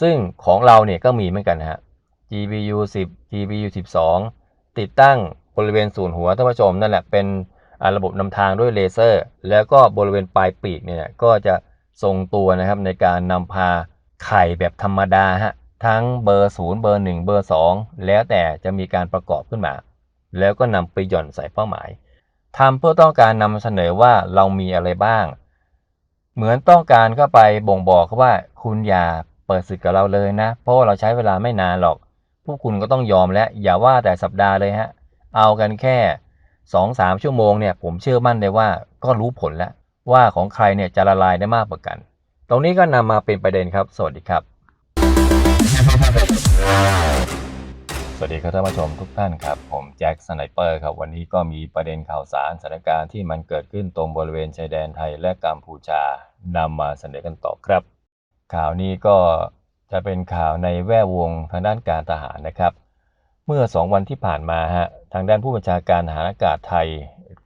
ซึ่งของเราเนี่ยก็มีเหมือนกันนะฮะ GBU 10 GBU 12 ติดตั้งบริเวณศูนย์หัวท่านผู้ชมนั่นแหละเป็นระบบนำทางด้วยเลเซอร์ แล้วก็บริเวณปลายปีกเนี่ยก็จะทรงตัวนะครับในการนำพาไข่แบบธรรมดาฮะทั้งเบอร์ 0 เบอร์ 1 เบอร์ 2 แล้วแต่จะมีการประกอบขึ้นมา แล้วก็นำไปหย่อนใส่เป้าหมายทำเพื่อต้องการนำเสนอว่าเรามีอะไรบ้าง เหมือนต้องการเข้าไปบ่งบอกว่าคุณอย่า เปิดศึกกับเราเลยนะ เพราะว่าเราใช้เวลาไม่นานหรอก พวกคุณก็ต้องยอมแล้วอย่าว่าแต่สัปดาห์เลยฮะ เอากันแค่สองสามชั่วโมงเนี่ย ผมเชื่อมั่นเลยว่าก็รู้ผลแล้ว ว่าของใครเนี่ยจะละลายได้มากกว่ากัน ตรงนี้ก็นำมาเป็นประเด็นครับ สวัสดีครับ สวัสดีครับท่านผู้ชมทุกท่านครับ ผมแจ็คสไนเปอร์ครับ วันนี้ก็มีประเด็นข่าวสารสถานการณ์ที่มันเกิดขึ้นตรงบริเวณชายแดนไทยและกัมพูชานำมาเสนอกันต่อครับ ข่าวนี้ก็จะเป็นข่าวในแวดวงทางด้านการทหารนะครับ เมื่อ 2 วันที่ผ่านมาฮะทางด้านผู้บัญชาการทหารอากาศไทย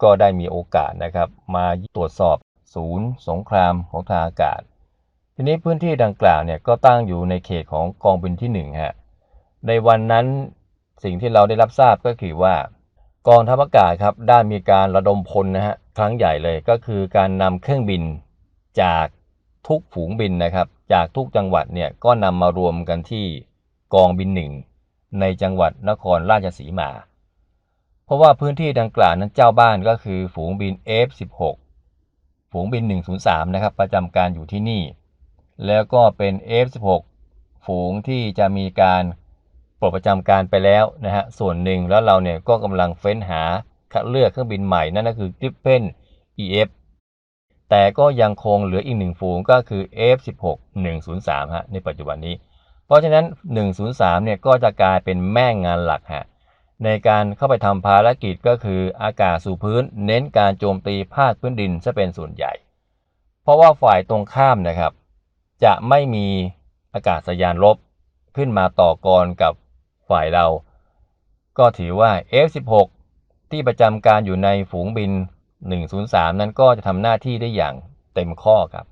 ก็ได้มีโอกาสนะครับ มาตรวจสอบศูนย์ สงครามของทางอากาศ ทีนี้พื้นที่ดังกล่าวเนี่ยก็ตั้งอยู่ในเขตของกองบินที่1ฮะในวันนั้นสิ่งที่เราได้รับทราบก็คือว่ากองทัพอากาศครับได้มีการระดมพลนะฮะครั้งใหญ่เลยก็คือการนำเครื่องบินจากทุกฝูงบินนะครับ จากทุกจังหวัดเนี่ยก็นำมารวมกันที่กองบินหนึ่งในจังหวัดนครราชสีมา เพราะว่าพื้นที่ดังกล่าวนั้นเจ้าบ้านก็คือฝูงบิน F16 ฝูงบิน 103 นะครับ ประจำการอยู่ที่นี่ แล้วก็เป็น F16 ฝูงที่จะมีการปลดประจำการไปแล้วนะฮะ ส่วนหนึ่งแล้วเราเนี่ยก็กำลังเฟ้นหาคัดเลือกเครื่องบินใหม่นั่นก็คือ Gripen EF แต่ก็ยังคงเหลืออีกหนึ่งฝูงก็คือ F16 103 ฮะ ในปัจจุบันนี้ เพราะฉะนั้น 103 เนี่ยก็จะกลายเป็นแม่งงานหลักฮะ ในการเข้าไปทำภารกิจก็คืออากาศสู่พื้น เน้นการโจมตีภาคพื้นดินซะเป็นส่วนใหญ่ เพราะว่าฝ่ายตรงข้ามนะครับ จะไม่มีอากาศยานรบขึ้นมาต่อกรกับฝ่ายเรา ก็ถือว่า F16 ที่ประจำการอยู่ในฝูงบิน 103 นั้นก็จะทำหน้าที่ได้อย่างเต็มข้อครับ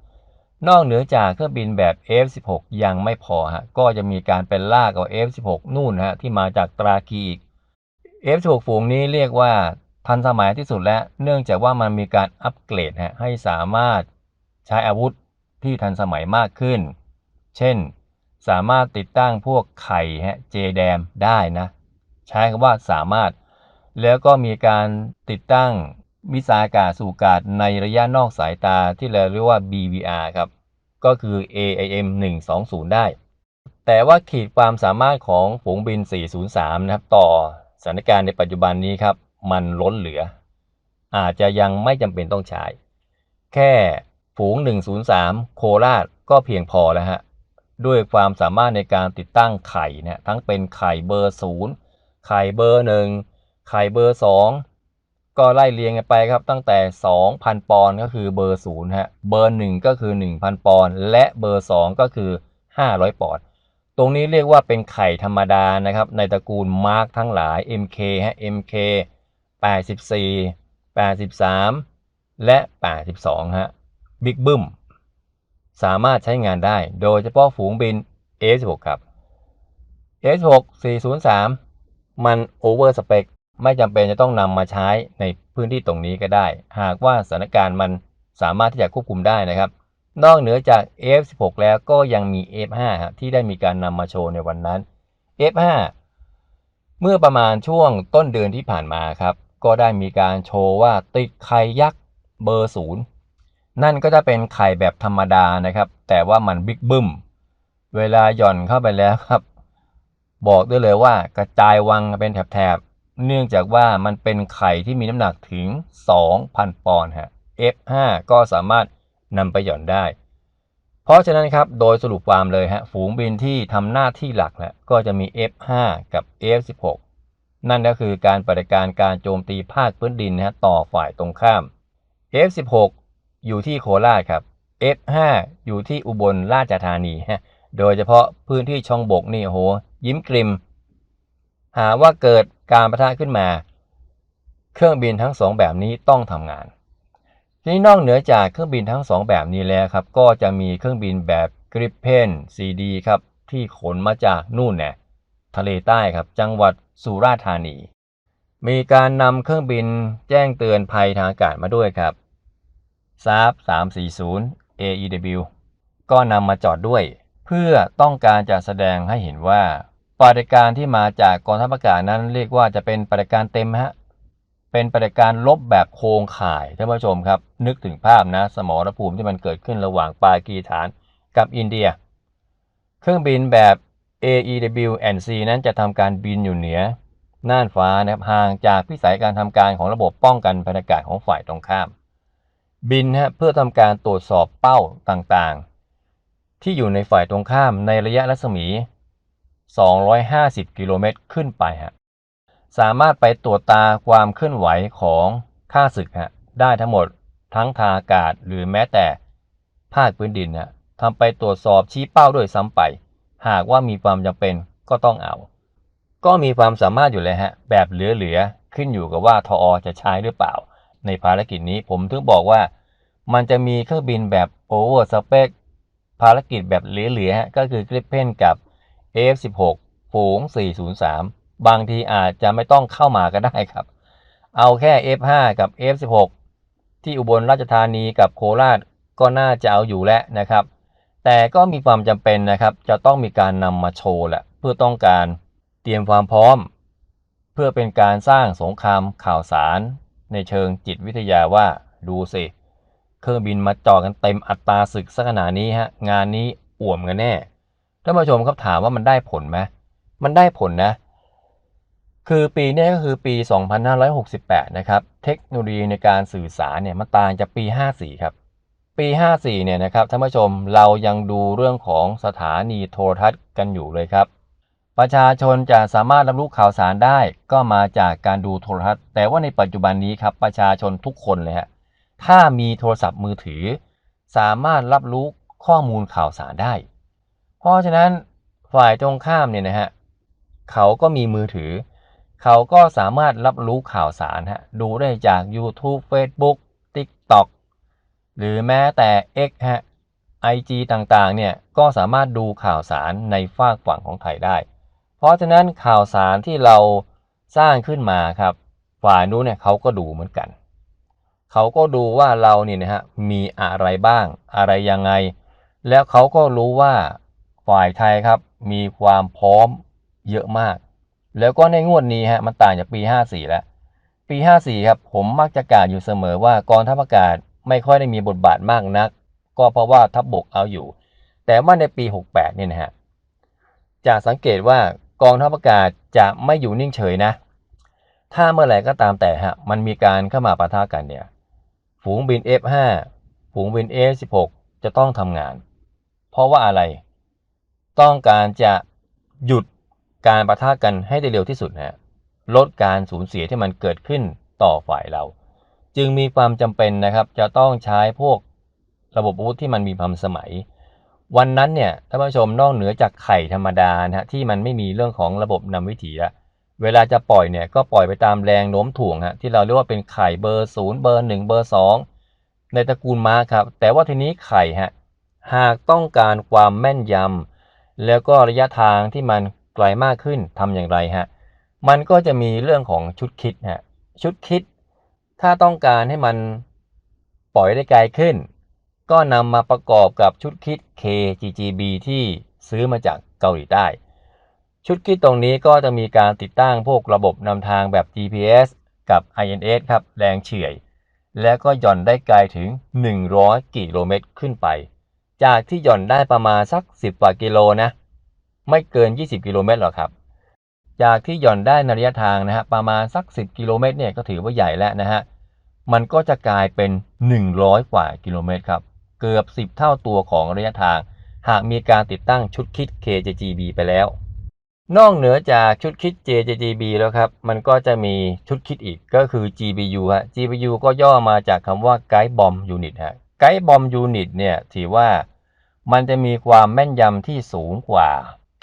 นอกเหนือจากเครื่องบินแบบ F16 ยังไม่พอฮะก็จะมีการเป็นล่ากับ F16 นู่นฮะที่มาจากตราคีอีก F16 ฝูงนี้เรียกว่าทันสมัยที่สุดแล้วเนื่องจากว่ามันมีการอัปเกรดฮะให้สามารถใช้อาวุธที่ทันสมัยมากขึ้น เช่น สามารถติดตั้งพวกไข่ฮะเจแดมได้นะ ใช้คำว่าสามารถ แล้วก็มีการติดตั้ง มิสไซล์อากาศสู่อากาศในระยะนอกสายตาที่เราเรียกว่า BVR ครับ ก็คือ AIM 120 ได้ แต่ว่าขีดความสามารถของฝูงบิน 403 นะครับ ต่อสถานการณ์ในปัจจุบันนี้ครับ มันล้นเหลือ อาจจะยังไม่จำเป็นต้องใช้ แค่ฝูง 103 โคราชก็เพียงพอแล้วฮะ ด้วยความสามารถในการติดตั้งไข่นะทั้งเป็นไข่เบอร์ 0 ไข่เบอร์ 1 ไข่เบอร์ 2 ก็ไล่เรียงกันไปครับตั้งแต่ 2,000 ปอนด์ก็คือเบอร์0ฮะเบอร์ 1 ก็คือ 1,000 ปอนด์และเบอร์ 2 ก็คือ 500 ปอนด์ตรงนี้เรียกว่าเป็นไข่ธรรมดานะครับ ในตระกูลมาร์กทั้งหลาย MK ฮะ MK 84 83 และ 82 ฮะบิ๊กบึ้มสามารถใช้งานได้ โดยเฉพาะฝูงบิน F16 ครับ F16 403 มันโอเวอร์สเปค ไม่จำเป็นจะต้องนำมาใช้ในพื้นที่ตรงนี้ก็ได้ หากว่าสถานการณ์มันสามารถที่จะควบคุมได้นะครับ นอกเหนือจาก F16 แล้วก็ยังมี F5 ที่ได้มีการนำมาโชว์ในวันนั้น F5 เมื่อประมาณช่วงต้นเดือนที่ผ่านมาครับ ก็ได้มีการโชว์ว่าติดไข่ยักษ์เบอร์ศูนย์นั่นก็จะเป็นไข่แบบธรรมดานะครับ แต่ว่ามันบิ๊กบึ้ม เวลาหย่อนเข้าไปแล้วครับ บอกได้เลยว่ากระจายวังเป็นแถบ เนื่องจากว่ามันเป็นไข่ที่มีน้ำหนักถึง 2,000 ปอนด์ฮะ F5 ก็สามารถนำไปหย่อนได้ เพราะฉะนั้นครับ โดยสรุปความเลยฮะ ฝูงบินที่ทำหน้าที่หลักแหละก็จะมี F5 กับ F16 นั่นก็คือการปฏิการการโจมตีภาคพื้นดินนะฮะต่อฝ่ายตรงข้าม F16 อยู่ที่โคราชครับ F5 อยู่ที่อุบลราชธานีฮะ โดยเฉพาะพื้นที่ช่องบกนี่โห ยิ้มกริม หาว่าเกิดการประทะขึ้นมา เครื่องบินทั้งสองแบบนี้ต้องทำงาน ทีนี้นอกเหนือจากเครื่องบินทั้งสองแบบนี้แล้วครับ ก็จะมีเครื่องบินแบบ Gripen CD ครับที่ขนมาจากนู่นเนี่ยทะเลใต้ครับจังหวัดสุราษฎร์ธานี มีการนำเครื่องบินแจ้งเตือนภัยทางอากาศมาด้วยครับ s a p 340 AEW ก็นำมาจอดด้วย เพื่อต้องการจะแสดงให้เห็นว่า ปฏิบัติการที่มาจากกองทัพอากาศนั้นเรียกว่าจะเป็นปฏิบัติการเต็มฮะเป็นปฏิบัติการลบแบบโครงข่ายท่านผู้ชมครับ นึกถึงภาพนะ สมรภูมิที่มันเกิดขึ้นระหว่างปากีสถานกับอินเดีย เครื่องบินแบบ AEW NC นั้นจะทำการบินอยู่เหนือน่านฟ้านะครับห่างจากพิสัยการทำการของระบบป้องกันภัยากาศของฝ่ายตรงข้าม บินฮะเพื่อทำการตรวจสอบเป้าต่างๆ ที่อยู่ในฝ่ายตรงข้ามในระยะรัศมี 250 กิโลเมตรขึ้นไปฮะสามารถไปตรวจตาความเคลื่อนไหวของข้าศึกฮะได้ทั้งหมดทั้งทางอากาศหรือแม้แต่ภาคพื้นดินฮะทำไปตรวจสอบชี้เป้าด้วยซ้ำไป หากว่ามีความจำเป็นก็ต้องเอา ก็มีความสามารถอยู่เลยฮะแบบเหลือๆขึ้นอยู่กับว่าทอจะใช้หรือเปล่า ในภารกิจนี้ผมถึงบอกว่า มันจะมีเครื่องบินแบบโอเวอร์สเปคภารกิจแบบเหลือๆฮะก็คือกริปเพนกับ F16 ฝูง 403 บางทีอาจจะไม่ต้องเข้ามาก็ได้ครับ เอาแค่ F5 กับ F16 ที่อุบลราชธานีกับโคราชก็น่าจะเอาอยู่แล้วนะครับ แต่ก็มีความจำเป็นนะครับ จะต้องมีการนำมาโชว์แหละเพื่อต้องการเตรียมความพร้อม เพื่อเป็นการสร้างสงครามข่าวสาร ในเชิงจิตวิทยาว่าดูสิเครื่องบินมาจอกันเต็มอัตราศึกสักขนาดนี้ฮะงานนี้อ่วมกันแน่ ท่านผู้ชมครับถามว่ามันได้ผลไหมมันได้ผลนะ คือปีนี้ก็คือปี 2568 นะครับ เทคโนโลยีในการสื่อสารเนี่ยมันต่างจากปี 54 ครับ ปี 54 เนี่ยนะครับท่านผู้ชมเรายังดูเรื่องของสถานีโทรทัศน์กันอยู่เลยครับ ประชาชนจะสามารถรับรู้ข่าวสารได้ก็มาจากการดูโทรทัศน์ แต่ว่าในปัจจุบันนี้ครับประชาชนทุกคนเลยฮะถ้ามีโทรศัพท์มือถือ สามารถรับรู้ข้อมูลข่าวสารได้ เพราะฉะนั้นฝ่ายตรงข้ามเนี่ยนะฮะเขาก็มีมือถือ เขาก็สามารถรับรู้ข่าวสารฮะดูได้จาก YouTube Facebook TikTok หรือแม้แต่ X ฮะ IG ต่างๆเนี่ยก็สามารถดูข่าวสารในฝากฝั่งของไทยได้ เพราะฉะนั้นข่าวสารที่เราสร้างขึ้นมาครับฝ่ายนู้นเนี่ยเขาก็ดูเหมือนกัน เขาก็ดูว่าเราเนี่ยนะฮะมีอะไรบ้างอะไรยังไง แล้วเขาก็รู้ว่า ฝ่ายไทยครับมีความพร้อมเยอะมาก แล้วก็ในงวดนี้ฮะมันต่างจากปี 54 แล้ว ปี 54 ครับผมมักจะกล่าวอยู่เสมอว่ากองทัพอากาศไม่ค่อยได้มีบทบาทมากนัก ก็เพราะว่าทัพบบกเอาอยู่ แต่ว่าในปี 68 เนี่ยนะฮะจะสังเกตว่ากองทัพอากาศจะไม่อยู่นิ่งเฉยนะ ถ้าเมื่อไหร่ก็ตามแต่ฮะมันมีการเข้ามาปะทะกันเนี่ยฝูงบิน F5 ฝูงบิน A16 จะต้องทำงาน เพราะว่าอะไร ต้องการจะหยุดการประทะกันให้ได้เร็วที่สุดนะฮะลดการสูญเสียที่มันเกิดขึ้นต่อฝ่ายเรา จึงมีความจำเป็นนะครับ จะต้องใช้พวกระบบอาวุธที่มันมีความสมัย วันนั้นเนี่ยท่านผู้ชมนอกเหนือจากไข่ธรรมดานะฮะที่มันไม่มีเรื่องของระบบนำวิถีละเวลาจะปล่อยเนี่ยก็ปล่อยไปตามแรงโน้มถ่วงฮะที่เราเรียกว่าเป็นไข่เบอร์ศูนย์เบอร์หนึ่งเบอร์สองในตระกูลม้าครับ แต่ว่าทีนี้ไข่ฮะหากต้องการความแม่นยำ แล้วก็ระยะทางที่มันไกลมากขึ้นทำอย่างไรฮะ มันก็จะมีเรื่องของชุดคิดฮะ ชุดคิด ถ้าต้องการให้มันปล่อยได้ไกลขึ้น ก็นำมาประกอบกับชุดคิด KGGB ที่ซื้อมาจากเกาหลีใต้ ชุดคิดตรงนี้ก็จะมีการติดตั้งพวกระบบนำทางแบบ GPS กับ INS ครับ แรงเฉื่อย แล้วก็หย่อนได้ไกลถึง 100 กิโลเมตรขึ้นไป จากที่หย่อนได้ประมาณสัก 10 กว่ากิโลนะ ไม่เกิน 20 กิโลเมตรหรอกครับ จากที่หย่อนได้ในระยะทางนะฮะประมาณสัก 10 กิโลเมตรเนี่ยก็ถือว่าใหญ่แล้วนะฮะ มันก็จะกลายเป็น 100 กว่ากิโลเมตรครับ เกือบ 10 เท่าตัวของระยะทาง หากมีการติดตั้งชุดคิด KJGB ไปแล้ว นอกเหนือจากชุดคิด JJGB แล้วครับ มันก็จะมีชุดคิดอีกก็คือ GBU ฮะ GBU ก็ย่อมาจากคำว่า Guide Bomb Unit ฮะ Guide Bomb Unit เนี่ยถือว่า มันจะมีความแม่นยำที่สูงกว่า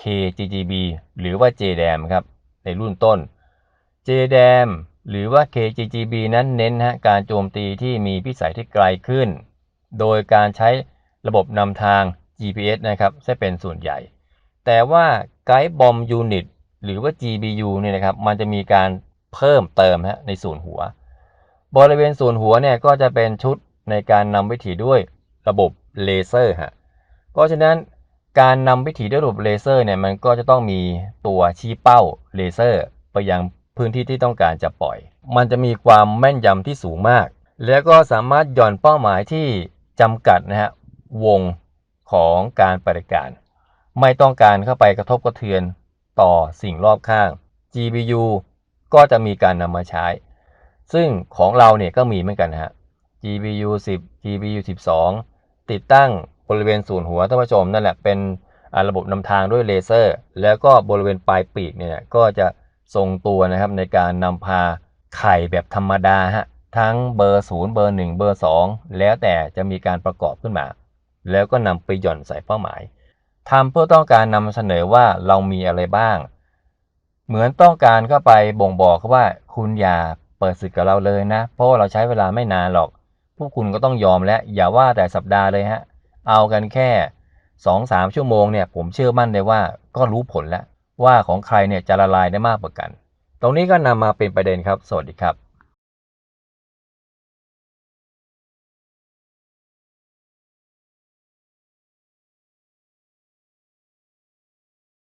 KGGB หรือว่า JDAM ครับ ในรุ่นต้น JDAM หรือว่า KGGB นั้นเน้นฮะการโจมตีที่มีพิสัยที่ไกลขึ้น โดยการใช้ระบบนำทาง GPS นะครับจะเป็นส่วนใหญ่ แต่ว่าไกด์บอมยูนิตหรือว่า GBU เนี่ยนะครับ มันจะมีการเพิ่มเติมฮะในส่วนหัว บริเวณส่วนหัวเนี่ยก็จะเป็นชุดในการนำวิถีด้วยระบบเลเซอร์ฮะ เพราะฉะนั้นการนำวิถีด้วยระบบเลเซอร์เนี่ยมันก็จะต้องมีตัวชี้เป้าเลเซอร์ ไปยังพื้นที่ที่ต้องการจะปล่อย มันจะมีความแม่นยำที่สูงมาก แล้วก็สามารถหย่อนเป้าหมายที่จำกัดนะฮะวงของการปฏิการ ไม่ต้องการเข้าไปกระทบกระเทือนต่อสิ่งรอบข้าง GBU ก็จะมีการนำมาใช้ ซึ่งของเราเนี่ยก็มีเหมือนกันนะฮะ GBU 10 GBU 12 ติดตั้ง บริเวณศูนย์หัวท่านผู้ชมนั่นแหละเป็นระบบนำทางด้วยเลเซอร์ แล้วก็บริเวณปลายปีกเนี่ยก็จะทรงตัวนะครับในการนำพาไข่แบบธรรมดาฮะทั้งเบอร์0เบอร์1เบอร์2 แล้วแต่จะมีการประกอบขึ้นมา แล้วก็นำไปหย่อนใส่เป้าหมายทำเพื่อต้องการนำเสนอว่าเรามีอะไรบ้าง เหมือนต้องการเข้าไปบ่งบอกว่าคุณอย่าเปิดศึกกับเราเลยนะ เพราะเราใช้เวลาไม่นานหรอก พวกคุณก็ต้องยอมและอย่าว่าแต่สัปดาห์เลยฮะ เอากันแค่สองสามชั่วโมงเนี่ยผมเชื่อมั่นเลยว่าก็รู้ผลแล้วว่าของใครเนี่ยจะละลายได้มากกว่ากัน ตรงนี้ก็นำมาเป็นประเด็นครับ สวัสดีครับ